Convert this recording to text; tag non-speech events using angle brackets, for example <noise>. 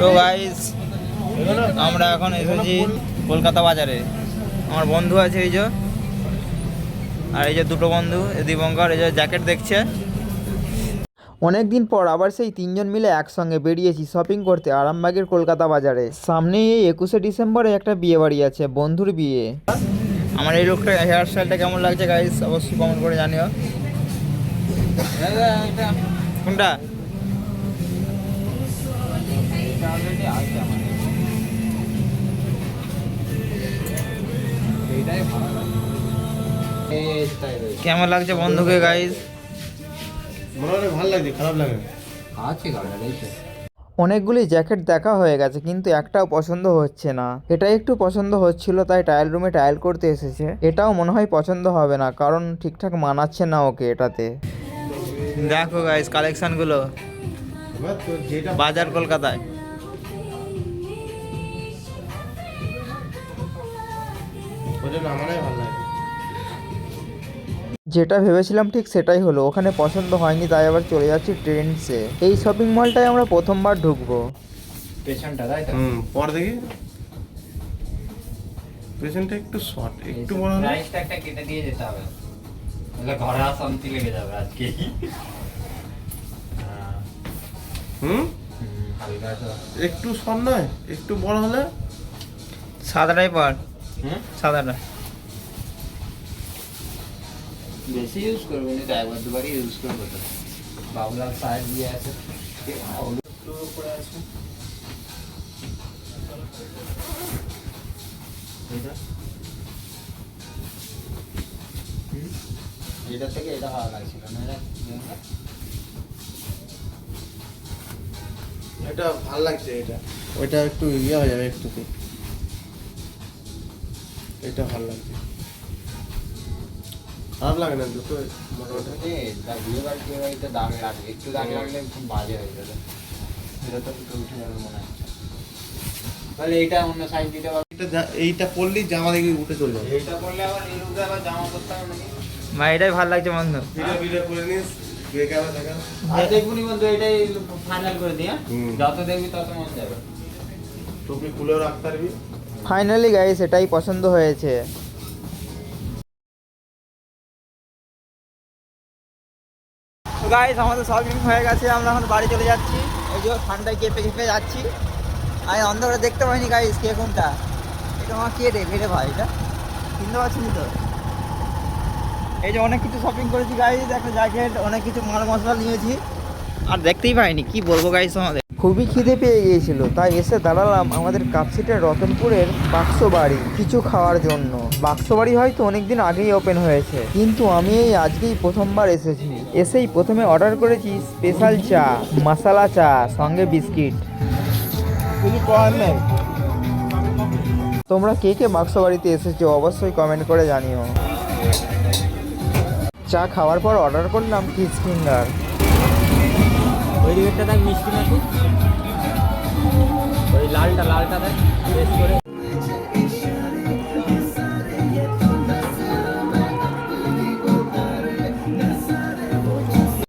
তো গাইস আমরা এখন এসেছি কলকাতা বাজারে। আমার বন্ধু আছে এই যে আর এই যে দুটো বন্ধু দীপঙ্কর এই যে জ্যাকেট দেখছে। অনেক দিন পর আবার সেই তিনজন মিলে একসঙ্গে বেরিয়েছি শপিং করতে আরামবাগের কলকাতা বাজারে। সামনেই এই একুশে ডিসেম্বরে একটা বিয়ে বাড়ি আছে বন্ধুর বিয়ে। আমার এই লোকটা হেয়ার স্টাইলটা কেমন লাগছে গাইস অবশ্যই কমেন্ট করে জানিও। কোনটা? কেমন লাগছে বন্ধুকে গাইস মনে হয় ভালো লাগছে খারাপ লাগে না। অনেকগুলি জ্যাকেট দেখা হয়ে গেছে কিন্তু একটাও পছন্দ হচ্ছে না। এটা একটু পছন্দ হচ্ছিল তাই ট্রায়াল রুমে ট্রায়াল করতে এসেছে। এটাও মনে হয় পছন্দ হবে না কারণ ঠিকঠাক মানাচ্ছে না ওকে এটাতে। দেখো গাইস কালেকশনগুলো বাজার কলকাতায়। ওই জন্য আমারই ভালো লাগে। যেটা ভেবেছিলাম ঠিক সেটাই হলো ওখানে পছন্দ হয়নি তাই আবার চলে যাচ্ছি ট্রেন্ডসে। এই শপিং মলটায় আমরা প্রথমবার ঢুকবো। পেছনটা তাই তো? হুম পর দেখি। পেছনটা একটু শর্ট একটু বড় হলে প্রাইসটা একটা কেটে দিয়ে যেতে হবে। তাহলে ঘরে অশান্তি লেগে যাবে আজকে। <laughs> হুম? একটু শর্ট নয় একটু বড় হলে সাদাটাই পর। সাদাটা বেশি ইউজ করবে না একবার দুবারই ইউজ করব তো। বাবুলাল সাইড দিয়ে আছে। এটা? থেকে এটা ভালো লাগছিল না এটা? এটা ভালো লাগছে এটা। ওইটা একটু ইয়ে হয়ে যাবে একটু এটা ভালো লাগছে। খারাপ লাগে না দুটো মোটামুটি? বিয়ে বাড়ি বিয়ে বাড়িতে দাগ লাগবে একটু দাগ লাগলে খুব বাজে হয়ে যাবে। এটা তো উঠে যাবে মনে হচ্ছে তাহলে এইটা অন্য সাইজ দিতে পারবে এটা এইটা পরলেই জামা দেখি উঠে চলে যাবে। এইটা করলে আবার এই আবার জামা হবে নাকি? এটাই ভালো লাগছে বন্ধু। ভিডিও ভিডিও করে নিস দেখে দেখা। আর দেখবনি বন্ধু এটাই ফাইনাল করে হ্যাঁ? যত দেখবি তত মন যাবে। টুপি খুলেও রাখতে পারবি। ফাইনালি গাইস এটাই পছন্দ হয়েছে। গাইস আমাদের শপিং হয়ে গেছে, আমরা এখন বাড়ি চলে যাচ্ছি। ওই যে ঠান্ডায় কেঁপে কেঁপে যাচ্ছি। আমি অন্ধকারে দেখতে পাইনি গাইস কে কোনটা। এটা আমার কে রে? রে ভাই? এটা? চিনতে পারছি তো? এই যে অনেক কিছু শপিং করেছি গাইস একটা জ্যাকেট অনেক কিছু মাল মশলা নিয়েছি। আর দেখতেই পাইনি, কি বলব গাইস আমাদের খুবই খিদে পেয়ে গিয়েছিল তাই এসে দাঁড়ালাম আমাদের কাপসিটের রতনপুরের বাক্স বাড়ি কিছু খাওয়ার জন্য। বাক্স বাড়ি হয়তো অনেকদিন আগেই ওপেন হয়েছে কিন্তু আমি এই আজকেই প্রথমবার এসেছি। এসেই প্রথমে অর্ডার করেছি স্পেশাল চা মশালা চা সঙ্গে বিস্কিট। তোমরা কে কে বাক্স বাড়িতে এসেছ অবশ্যই কমেন্ট করে জানিও। চা খাওয়ার পর অর্ডার করলাম ফিশ ফিঙ্গার। দিকেরটা দেখ মিষ্টি নাকি। ওই লালটা লালটা দেখ বেশ করে।